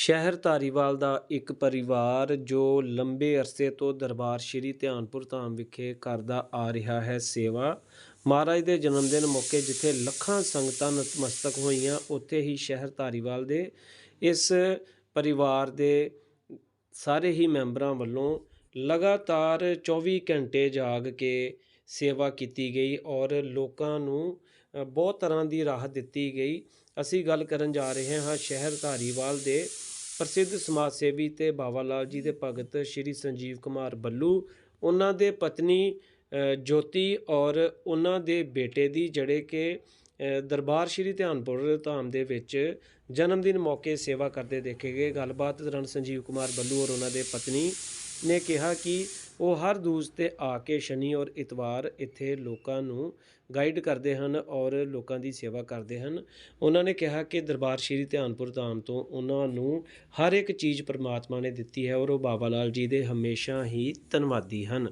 ਸ਼ਹਿਰ ਧਾਰੀਵਾਲ ਦਾ ਇੱਕ ਪਰਿਵਾਰ ਜੋ ਲੰਬੇ ਅਰਸੇ ਤੋਂ ਦਰਬਾਰ ਸ਼੍ਰੀ ਧਿਆਨਪੁਰ ਧਾਮ ਵਿਖੇ ਕਰਦਾ ਆ ਰਿਹਾ ਹੈ ਸੇਵਾ। ਮਹਾਰਾਜ ਦੇ ਜਨਮ ਦਿਨ ਮੌਕੇ ਜਿੱਥੇ ਲੱਖਾਂ ਸੰਗਤਾਂ ਨਤਮਸਤਕ ਹੋਈਆਂ, ਉੱਥੇ ਹੀ ਸ਼ਹਿਰ ਧਾਰੀਵਾਲ ਦੇ ਇਸ ਪਰਿਵਾਰ ਦੇ ਸਾਰੇ ਹੀ ਮੈਂਬਰਾਂ ਵੱਲੋਂ ਲਗਾਤਾਰ 24 ਘੰਟੇ ਜਾਗ ਕੇ ਸੇਵਾ ਕੀਤੀ ਗਈ ਔਰ ਲੋਕਾਂ ਨੂੰ ਬਹੁਤ ਤਰ੍ਹਾਂ ਦੀ ਰਾਹਤ ਦਿੱਤੀ ਗਈ। ਅਸੀਂ ਗੱਲ ਕਰਨ ਜਾ ਰਹੇ ਹਾਂ ਸ਼ਹਿਰ ਧਾਰੀਵਾਲ ਦੇ ਪ੍ਰਸਿੱਧ ਸਮਾਜ ਸੇਵੀ ਤੇ ਬਾਬਾ ਲਾਲ ਜੀ ਦੇ ਭਗਤ ਸ਼੍ਰੀ ਸੰਜੀਵ ਕੁਮਾਰ ਬੱਲੂ, ਉਹਨਾਂ ਦੇ ਪਤਨੀ ਜੋਤੀ ਔਰ ਉਹਨਾਂ ਦੇ ਬੇਟੇ ਦੀ ਜਿਹੜੇ ਕਿ ਦਰਬਾਰ ਸ਼੍ਰੀ ਧਿਆਨਪੁਰ ਧਾਮ ਦੇ ਵਿੱਚ ਜਨਮ ਦਿਨ ਮੌਕੇ ਸੇਵਾ ਕਰਦੇ ਦੇਖੇ ਗਏ। ਗੱਲਬਾਤ ਦੌਰਾਨ ਸੰਜੀਵ ਕੁਮਾਰ ਬੱਲੂ ਔਰ ਉਹਨਾਂ ਦੇ ਪਤਨੀ ਨੇ ਕਿਹਾ ਕਿ ਉਹ ਹਰ ਦੂਜ ਤੇ ਆ ਕੇ ਸ਼ਨੀ ਔਰ ਇਤਵਾਰ ਇੱਥੇ ਲੋਕਾਂ ਨੂੰ ਗਾਈਡ ਕਰਦੇ ਹਨ ਔਰ ਲੋਕਾਂ ਦੀ ਸੇਵਾ ਕਰਦੇ ਹਨ। ਉਹਨਾਂ ਨੇ ਕਿਹਾ ਕਿ ਦਰਬਾਰ ਸ਼੍ਰੀ ਧਿਆਨਪੁਰ ਧਾਮ ਤੋਂ ਉਹਨਾਂ ਨੂੰ ਹਰ ਇੱਕ ਚੀਜ਼ ਪਰਮਾਤਮਾ ਨੇ ਦਿੱਤੀ ਹੈ ਔਰ ਉਹ ਬਾਬਾ ਲਾਲ ਜੀ ਦੇ ਹਮੇਸ਼ਾ ਹੀ ਧੰਨਵਾਦੀ ਹਨ।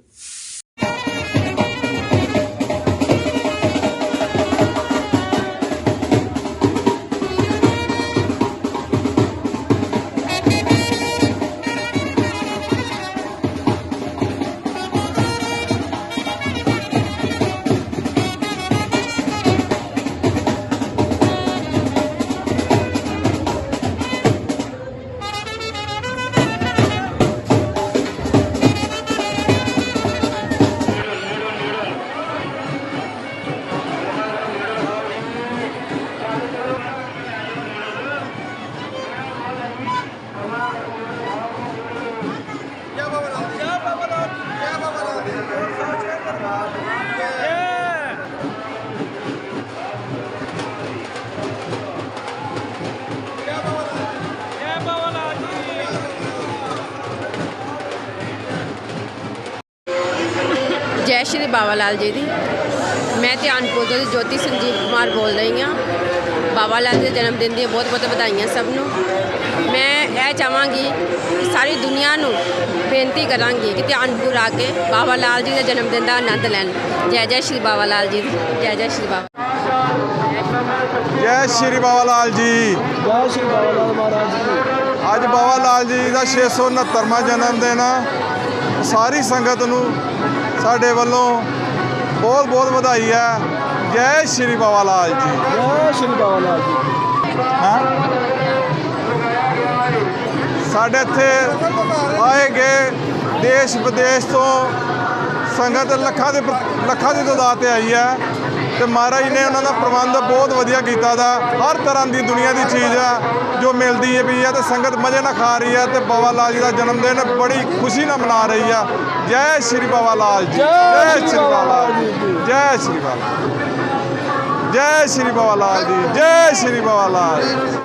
ਸ਼੍ਰੀ ਬਾਬਾ ਲਾਲ ਜੀ ਦੀ। ਮੈਂ ਧਿਆਨਪੁਰ ਤੋਂ ਜੋਤੀ ਸੰਜੀਵ ਕੁਮਾਰ ਬੋਲ ਰਹੀ ਹਾਂ। ਬਾਬਾ ਲਾਲ ਜੀ ਦੇ ਜਨਮ ਦਿਨ ਦੀਆਂ ਬਹੁਤ ਬਹੁਤ ਵਧਾਈਆਂ ਸਭ ਨੂੰ। ਮੈਂ ਇਹ ਚਾਹਾਂਗੀ ਕਿ ਸਾਰੀ ਦੁਨੀਆ ਨੂੰ ਬੇਨਤੀ ਕਰਾਂਗੀ ਕਿ ਧਿਆਨਪੁਰ ਆ ਕੇ ਬਾਬਾ ਲਾਲ ਜੀ ਦੇ ਜਨਮ ਦਿਨ ਦਾ ਆਨੰਦ ਲੈਣ। ਜੈ ਜੈ ਸ਼੍ਰੀ ਬਾਬਾ ਲਾਲ ਜੀ ਦੀ। ਜੈ ਜੈ ਸ਼੍ਰੀ ਬਾਬਾ ਜੈ ਸ਼੍ਰੀ ਬਾਬਾ ਲਾਲ ਜੀ। ਜੈ ਸ਼੍ਰੀ ਬਾਬਾ ਲਾਲ ਮਹਾਰਾਜ ਜੀ। ਅੱਜ ਬਾਬਾ ਲਾਲ ਜੀ ਦਾ 669ਵਾਂ ਜਨਮ ਦਿਨ ਆ। ਸਾਰੀ ਸੰਗਤ ਨੂੰ ਸਾਡੇ ਵੱਲੋਂ ਬਹੁਤ ਬਹੁਤ ਵਧਾਈ ਹੈ। ਜੈ ਸ਼੍ਰੀ ਬਾਬਾ ਲਾਲ ਜੀ। ਜੈ ਸ਼੍ਰੀ ਬਾਬਾ ਲਾਲ ਜੀ। ਹੈਂ? ਸਾਡੇ ਇੱਥੇ ਆਏ ਗਏ ਦੇਸ਼ ਵਿਦੇਸ਼ ਤੋਂ ਸੰਗਤ ਲੱਖਾਂ ਦੇ ਲੱਖਾਂ ਦੀ ਤਾਦਾਦ ਤੇ ਆਈ ਹੈ। ਤੇ ਮਹਾਰਾਜ ਨੇ ਉਹਨਾਂ ਦਾ ਪ੍ਰਬੰਧ ਬਹੁਤ ਵਧੀਆ ਕੀਤਾ ਦਾ। ਹਰ ਤਰ੍ਹਾਂ ਦੀ ਦੁਨੀਆ ਦੀ ਚੀਜ਼ ਆ ਜੋ ਮਿਲਦੀ ਹੈ ਵੀ ਆ ਤੇ ਸੰਗਤ ਮਜ਼ੇ ਨਾਲ ਖਾ ਰਹੀ ਹੈ ਤੇ ਬਾਬਾ ਲਾਲ ਜੀ ਦਾ ਜਨਮ ਦਿਨ ਬੜੀ ਖੁਸ਼ੀ ਨਾਲ ਮਨਾ ਰਹੀ ਆ। ਜੈ ਸ਼੍ਰੀ ਬਾਬਾ ਲਾਲ ਜੀ। ਜੈ ਸ਼੍ਰੀ ਬਾਬਾ ਲਾਲ ਜੀ। ਜੈ ਸ਼੍ਰੀ ਬਾਬਾ ਜੈ। ਸ਼੍ਰੀ ਬਾਬਾ ਲਾਲ ਜੀ। ਜੈ ਸ਼੍ਰੀ ਬਾਬਾ ਲਾਲ